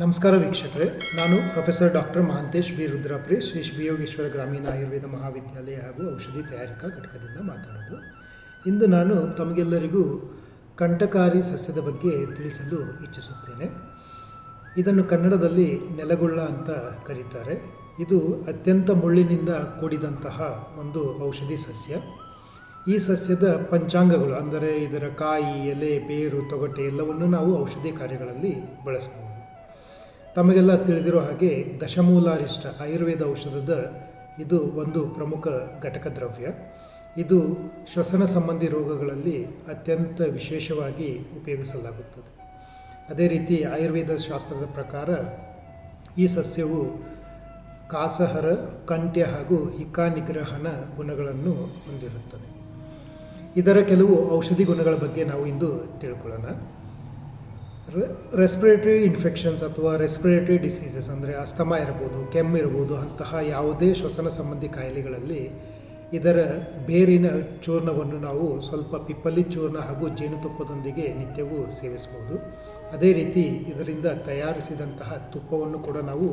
ನಮಸ್ಕಾರ ವೀಕ್ಷಕರೇ, ನಾನು ಪ್ರೊಫೆಸರ್ ಡಾಕ್ಟರ್ ಮಹಾಂತೇಶ್ ಬಿ. ರುದ್ರಾಪ್ರಿ, ಶ್ರೀ ಶಿವಯೋಗೇಶ್ವರ ಗ್ರಾಮೀಣ ಆಯುರ್ವೇದ ಮಹಾವಿದ್ಯಾಲಯ ಹಾಗೂ ಔಷಧಿ ತಯಾರಿಕಾ ಘಟಕದಿಂದ ಮಾತಾಡೋದು ಇಂದು ನಾನು ತಮಗೆಲ್ಲರಿಗೂ ಕಂಠಕಾರಿ ಸಸ್ಯದ ಬಗ್ಗೆ ತಿಳಿಸಲು ಇಚ್ಛಿಸುತ್ತೇನೆ. ಇದನ್ನು ಕನ್ನಡದಲ್ಲಿ ನೆಲಗುಳ್ಳ ಅಂತ ಕರೀತಾರೆ. ಇದು ಅತ್ಯಂತ ಮುಳ್ಳಿನಿಂದ ಕೂಡಿದಂತಹ ಒಂದು ಔಷಧಿ ಸಸ್ಯ. ಈ ಸಸ್ಯದ ಪಂಚಾಂಗಗಳು, ಅಂದರೆ ಇದರ ಕಾಯಿ, ಎಲೆ, ಬೇರು, ತೊಗಟೆ, ಎಲ್ಲವನ್ನು ನಾವು ಔಷಧಿ ಕಾರ್ಯಗಳಲ್ಲಿ ಬಳಸಬಹುದು. ತಮಗೆಲ್ಲ ತಿಳಿದಿರೋ ಹಾಗೆ ದಶಮೂಲಾರಿಷ್ಟ ಆಯುರ್ವೇದ ಔಷಧದ ಇದು ಒಂದು ಪ್ರಮುಖ ಘಟಕ ದ್ರವ್ಯ. ಇದು ಶ್ವಸನ ಸಂಬಂಧಿ ರೋಗಗಳಲ್ಲಿ ಅತ್ಯಂತ ವಿಶೇಷವಾಗಿ ಉಪಯೋಗಿಸಲಾಗುತ್ತದೆ. ಅದೇ ರೀತಿ ಆಯುರ್ವೇದ ಶಾಸ್ತ್ರದ ಪ್ರಕಾರ ಈ ಸಸ್ಯವು ಕಾಸಹರ ಕಂಠ್ಯ ಹಾಗೂ ಹಿಕ್ಕಾ ನಿಗ್ರಹಣ ಗುಣಗಳನ್ನು ಹೊಂದಿರುತ್ತದೆ. ಇದರ ಕೆಲವು ಔಷಧಿ ಗುಣಗಳ ಬಗ್ಗೆ ನಾವು ಇಂದು ತಿಳ್ಕೊಳ್ಳೋಣ. ರೆಸ್ಪಿರೇಟರಿ ಇನ್ಫೆಕ್ಷನ್ಸ್ ಅಥವಾ ರೆಸ್ಪಿರೇಟರಿ ಡಿಸೀಸಸ್ ಅಂದರೆ ಅಸ್ತಮ ಇರ್ಬೋದು, ಕೆಮ್ಮು ಇರ್ಬೋದು, ಅಂತಹ ಯಾವುದೇ ಶ್ವಸನ ಸಂಬಂಧಿ ಕಾಯಿಲೆಗಳಲ್ಲಿ ಇದರ ಬೇರಿನ ಚೂರ್ಣವನ್ನು ನಾವು ಸ್ವಲ್ಪ ಪಿಪ್ಪಲಿ ಚೂರ್ಣ ಹಾಗೂ ಜೇನುತುಪ್ಪದೊಂದಿಗೆ ನಿತ್ಯವೂ ಸೇವಿಸಬಹುದು. ಅದೇ ರೀತಿ ಇದರಿಂದ ತಯಾರಿಸಿದಂತಹ ತುಪ್ಪವನ್ನು ಕೂಡ ನಾವು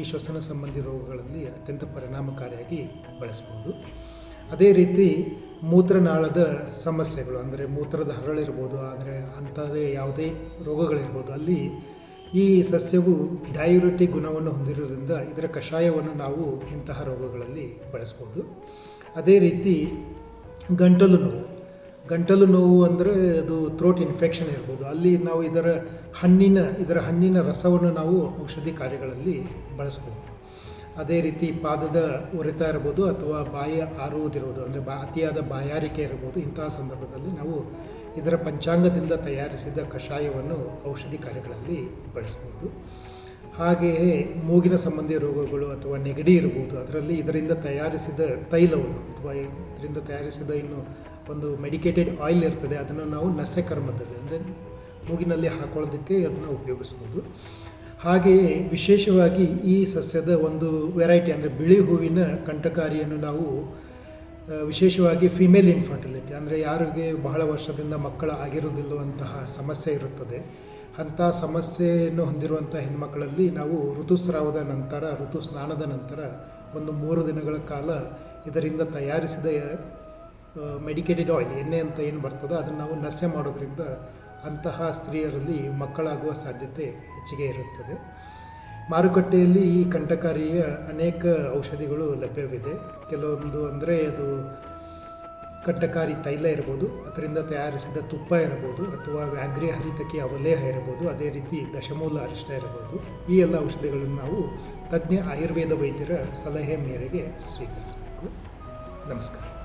ಈ ಶ್ವಸನ ಸಂಬಂಧಿ ರೋಗಗಳಲ್ಲಿ ಅತ್ಯಂತ ಪರಿಣಾಮಕಾರಿಯಾಗಿ ಬಳಸಬಹುದು. ಅದೇ ರೀತಿ ಮೂತ್ರನಾಳದ ಸಮಸ್ಯೆಗಳು, ಅಂದರೆ ಮೂತ್ರದ ಹರಳಿರ್ಬೋದು ಆದರೆ ಅಂಥದ್ದೇ ಯಾವುದೇ ರೋಗಗಳಿರ್ಬೋದು, ಅಲ್ಲಿ ಈ ಸಸ್ಯವು ಡಯೂರಿಟಿಕ್ ಗುಣವನ್ನು ಹೊಂದಿರೋದ್ರಿಂದ ಇದರ ಕಷಾಯವನ್ನು ನಾವು ಇಂತಹ ರೋಗಗಳಲ್ಲಿ ಬಳಸ್ಬೋದು. ಅದೇ ರೀತಿ ಗಂಟಲು ನೋವು. ಗಂಟಲು ನೋವು ಅಂದರೆ ಅದು ಥ್ರೋಟ್ ಇನ್ಫೆಕ್ಷನ್ ಇರ್ಬೋದು. ಅಲ್ಲಿ ನಾವು ಇದರ ಹಣ್ಣಿನ ಇದರ ಹಣ್ಣಿನ ರಸವನ್ನು ನಾವು ಔಷಧಿ ಕಾರ್ಯಗಳಲ್ಲಿ ಬಳಸ್ಬೋದು. ಅದೇ ರೀತಿ ಪಾದದ ಒರೆತ ಇರ್ಬೋದು ಅಥವಾ ಬಾಯಿ ಆರುವುದಿರುವುದು, ಅಂದರೆ ಬಾ, ಅತಿಯಾದ ಬಾಯಾರಿಕೆ ಇರ್ಬೋದು. ಇಂತಹ ಸಂದರ್ಭದಲ್ಲಿ ನಾವು ಇದರ ಪಂಚಾಂಗದಿಂದ ತಯಾರಿಸಿದ ಕಷಾಯವನ್ನು ಔಷಧಿ ಕಾರ್ಯಗಳಲ್ಲಿ ಬಳಸ್ಬೋದು. ಹಾಗೆಯೇ ಮೂಗಿನ ಸಂಬಂಧಿ ರೋಗಗಳು ಅಥವಾ ನೆಗಡಿ ಇರ್ಬೋದು. ಅದರಲ್ಲಿ ಇದರಿಂದ ತಯಾರಿಸಿದ ತೈಲವನ್ನು ಅಥವಾ ಇದರಿಂದ ತಯಾರಿಸಿದ ಇನ್ನು ಒಂದು ಮೆಡಿಕೇಟೆಡ್ ಆಯಿಲ್ ಇರ್ತದೆ, ಅದನ್ನು ನಾವು ನಸೆ ಕರ್ಮದಲ್ಲಿ ಅಂದರೆ ಮೂಗಿನಲ್ಲಿ ಹಾಕೊಳ್ಳೋದಕ್ಕೆ ಅದನ್ನು ಉಪಯೋಗಿಸ್ಬೋದು. ಹಾಗೆಯೇ ವಿಶೇಷವಾಗಿ ಈ ಸಸ್ಯದ ಒಂದು ವೆರೈಟಿ ಅಂದರೆ ಬಿಳಿ ಹೂವಿನ ಕಂಠಕಾರಿಯನ್ನು ನಾವು ವಿಶೇಷವಾಗಿ ಫಿಮೇಲ್ ಇನ್ಫರ್ಟಿಲಿಟಿ ಅಂದರೆ ಯಾರಿಗೆ ಬಹಳ ವರ್ಷದಿಂದ ಮಕ್ಕಳು ಆಗಿರೋದಿಲ್ಲವಂತಹ ಸಮಸ್ಯೆ ಇರುತ್ತದೆ. ಅಂಥ ಸಮಸ್ಯೆಯನ್ನು ಹೊಂದಿರುವಂಥ ಹೆಣ್ಮಕ್ಕಳಲ್ಲಿ ನಾವು ಋತುಸ್ರಾವದ ನಂತರ ಋತು ಸ್ನಾನದ ನಂತರ ಒಂದು ಮೂರು ದಿನಗಳ ಕಾಲ ಇದರಿಂದ ತಯಾರಿಸಿದ ಮೆಡಿಕೇಟೆಡ್ ಆಯಿಲ್ ಎಣ್ಣೆ ಅಂತ ಏನು ಬರ್ತದೋ ಅದನ್ನು ನಾವು ನಸೆ ಮಾಡೋದ್ರಿಂದ ಅಂತಹ ಸ್ತ್ರೀಯರಲ್ಲಿ ಮಕ್ಕಳಾಗುವ ಸಾಧ್ಯತೆ ಹೆಚ್ಚಿಗೆ ಇರುತ್ತದೆ. ಮಾರುಕಟ್ಟೆಯಲ್ಲಿ ಈ ಕಂಠಕಾರಿಯ ಅನೇಕ ಔಷಧಿಗಳು ಲಭ್ಯವಿದೆ. ಕೆಲವೊಂದು ಅಂದರೆ ಅದು ಕಂಠಕಾರಿ ತೈಲ ಇರ್ಬೋದು, ಅದರಿಂದ ತಯಾರಿಸಿದ ತುಪ್ಪ ಇರ್ಬೋದು, ಅಥವಾ ವ್ಯಾಘ್ರಿ ಹರಿತಕ್ಕೆ ಅವಲೇಹ ಇರ್ಬೋದು, ಅದೇ ರೀತಿ ದಶಮೂಲ ಅರಿಷ್ಟ ಇರ್ಬೋದು. ಈ ಎಲ್ಲ ಔಷಧಿಗಳನ್ನು ನಾವು ತಜ್ಞ ಆಯುರ್ವೇದ ವೈದ್ಯರ ಸಲಹೆ ಮೇರೆಗೆ ಸ್ವೀಕರಿಸಬೇಕು. ನಮಸ್ಕಾರ.